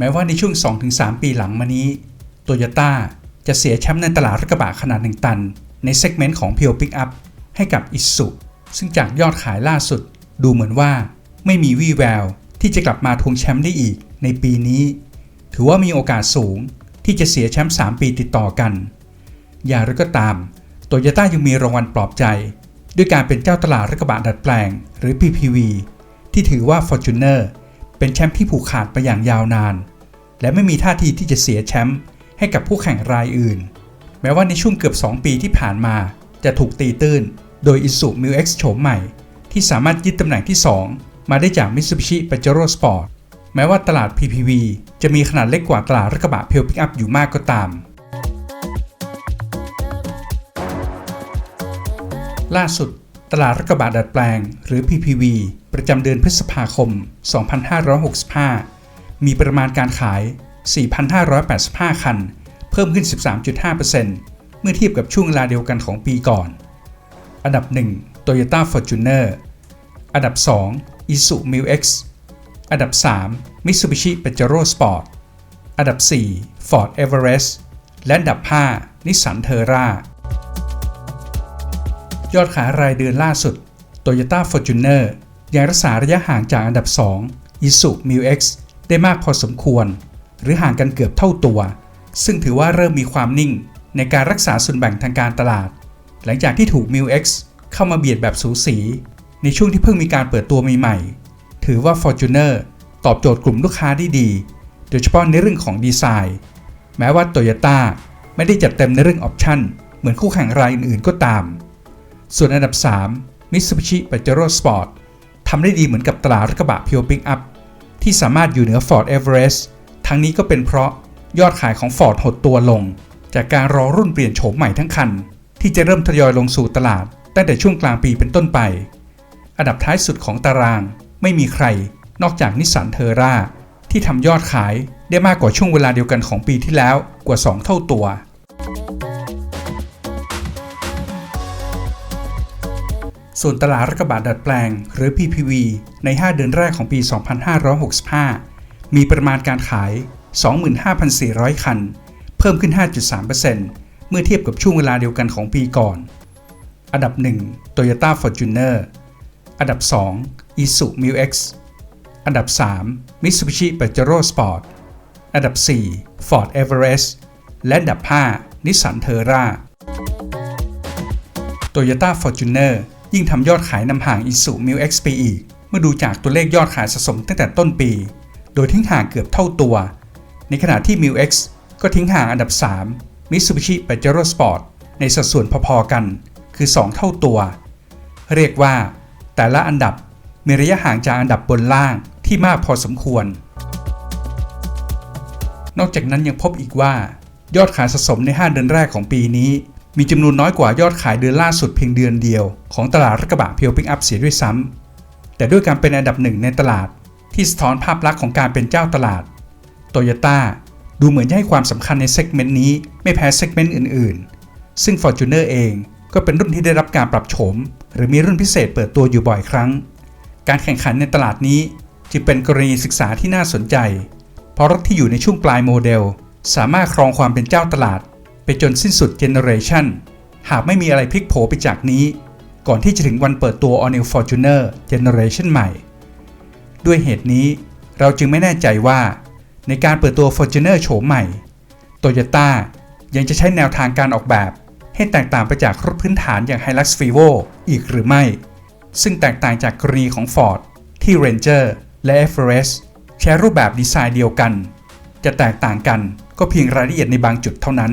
แม้ว่าในช่วง 2-3 ปีหลังมานี้โตโยต้าจะเสียแชมป์ในตลาดรถกระบะขนาด 1 ตัน ในเซกเมนต์ของเพียวปิกอัพให้กับอิสุซึ่งจากยอดขายล่าสุด ดูเหมือนว่า ไม่มีวี่แววที่จะกลับมาทวงแชมป์ได้อีกในปีนี้ ถือว่ามีโอกาสสูงที่จะเสียแชมป์3ปีติดต่อกัน อย่างไรก็ตามโตโยต้ายังมีรางวัลปลอบใจ ด้วยการเป็นเจ้าตลาดรถกระบะดัดแปลง หรือ PPV ที่ถือว่า Fortuner เป็นแชมป์ที่ผูกขาดไปอย่างยาวนาน และไม่มีท่าทีที่จะเสียแชมป์ให้กับผู้แข่งรายอื่น แม้ว่าในช่วงเกือบ 2 ปีที่ผ่านมาจะถูกตีตื้น โดย Isuzu Mu X โฉมใหม่ ที่สามารถยึดตำแหน่งที่ 2 มาได้จาก Mitsubishi Pajero Sport แม้ว่าตลาด PPV จะมีขนาดเล็กกว่าตลาดรถกระบะเพียวพิกอัพอยู่มากก็ตาม ล่าสุด ตลาดรถกระบะดัดแปลง หรือ PPV ประจำเดือนพฤษภาคม 2565 มีประมาณการขาย 4,585 คัน เพิ่มขึ้น 13.5%เมื่อเทียบกับช่วงเวลาเดียวกันของปีก่อน อันดับ 1 Toyota Fortuner อันดับ 2 Isuzu Mu X อันดับ 3 Mitsubishi Pajero Sport อันดับ 4 Ford Everest และอันดับ 5 Nissan Terra ยอดขายรายเดือนล่าสุด Toyota Fortuner ยังรักษาระยะห่างจากอันดับ 2 Isuzu Mu X ได้มากพอสมควร หรือห่างกันเกือบเท่าตัว ซึ่งถือว่าเริ่มมีความนิ่งในการรักษาส่วนแบ่งทางการตลาด หลังจากที่ถูก Mu X เข้ามาเบียดแบบสูสี ในช่วงที่เพิ่งมีการเปิดตัวใหม่ๆ ถือว่า Fortuner ตอบโจทย์กลุ่มลูกค้าได้ดี โดยเฉพาะในเรื่องของดีไซน์ แม้ว่า Toyota ไม่ได้จัดเต็มในเรื่องออปชั่นเหมือนคู่แข่งรายอื่นๆก็ตาม ส่วนอันดับ 3 Mitsubishi Pajero Sport ทำได้ดีเหมือนกับตลาดรถกระบะเพียวปิกอัพที่สามารถอยู่เหนือ Ford Everest ทั้งนี้ก็เป็นเพราะยอดขายของ Ford หดตัวลง จากการรอรุ่นเปลี่ยนโฉมใหม่ทั้งคัน ที่จะเริ่มทยอยลงสู่ตลาด ตั้งแต่ช่วงกลางปีเป็นต้นไป อันดับท้ายสุดของตารางไม่มีใคร นอกจากนิสสันเทอร่าที่ทำยอดขายได้มากกว่าช่วงเวลาเดียวกันของปีที่แล้วกว่า 2 เท่าตัว ส่วนตลาดรถกระบะดัดแปลง หรือ PPV ใน 5 เดือนแรกของปี 2565 มีประมาณการขาย 25,400 คัน เพิ่มขึ้น 5.3%เมื่อเทียบกับช่วงเวลาเดียวกันของปีก่อน อันดับ 1 Toyota Fortuner อันดับ 2 Isuzu Mu X อันดับ 3 Mitsubishi Pajero Sport อันดับ 4 Ford Everest และอันดับ 5 Nissan Terra Toyota Fortuner ยิ่งทำยอดขายนำห่าง Isuzu Mu X ไปอีก เมื่อดูจากตัวเลขยอดขายสะสมตั้งแต่ต้นปี โดยทิ้งห่างเกือบเท่าตัว ในขณะที่ Mu X ก็ทิ้งห่างอันดับ 3 Mitsubishi Pajero Sport ในสัดส่วนพอๆกัน คือ 2 เท่าตัว เรียกว่า แต่ละอันดับมีระยะห่างจากอันดับบนล่างที่มากพอสมควร นอกจากนั้นยังพบอีกว่า ยอดขายสะสมใน 5 เดือนแรกของปีนี้ มีจำนวนน้อยกว่ายอดขายเดือนล่าสุดเพียงเดือนเดียว ของตลาดรถกระบะเพียวปิกอัพเสียด้วยซ้ำ แต่ด้วยการเป็นอันดับหนึ่งในตลาด ที่สะท้อนภาพลักษณ์ของการเป็นเจ้าตลาดโตโยต้าดูเหมือนจะให้ความสำคัญในเซกเมนต์นี้ไม่แพ้เซกเมนต์อื่นๆ ซึ่ง Fortuner เองก็เป็นรุ่นที่ได้รับการปรับโฉม หรือมีรุ่นพิเศษเปิดตัวอยู่บ่อยครั้ง การแข่งขันในตลาดนี้จึงเป็นกรณีศึกษาที่น่าสนใจ เพราะรถที่อยู่ในช่วงปลายโมเดล สามารถครองความเป็นเจ้าตลาด จนสิ้นสุดเจเนอเรชันหากไม่มีอะไรพลิกโผไปจากนี้ ก่อนที่จะถึงวันเปิดตัว All New Fortuner Generation ใหม่ ด้วยเหตุนี้เราจึงไม่แน่ใจว่าในการเปิดตัว Fortuner โฉมใหม่ Toyota ยังจะใช้แนวทางการออกแบบ ให้แตกต่างไปจากรถพื้นฐานอย่าง Hilux Vivo อีกหรือไม่ ซึ่งแตกต่างจากกรณีของ Ford ที่ Ranger และ Everest ใช้รูปแบบดีไซน์เดียวกัน จะแตกต่างกันก็เพียงรายละเอียดในบางจุดเท่านั้น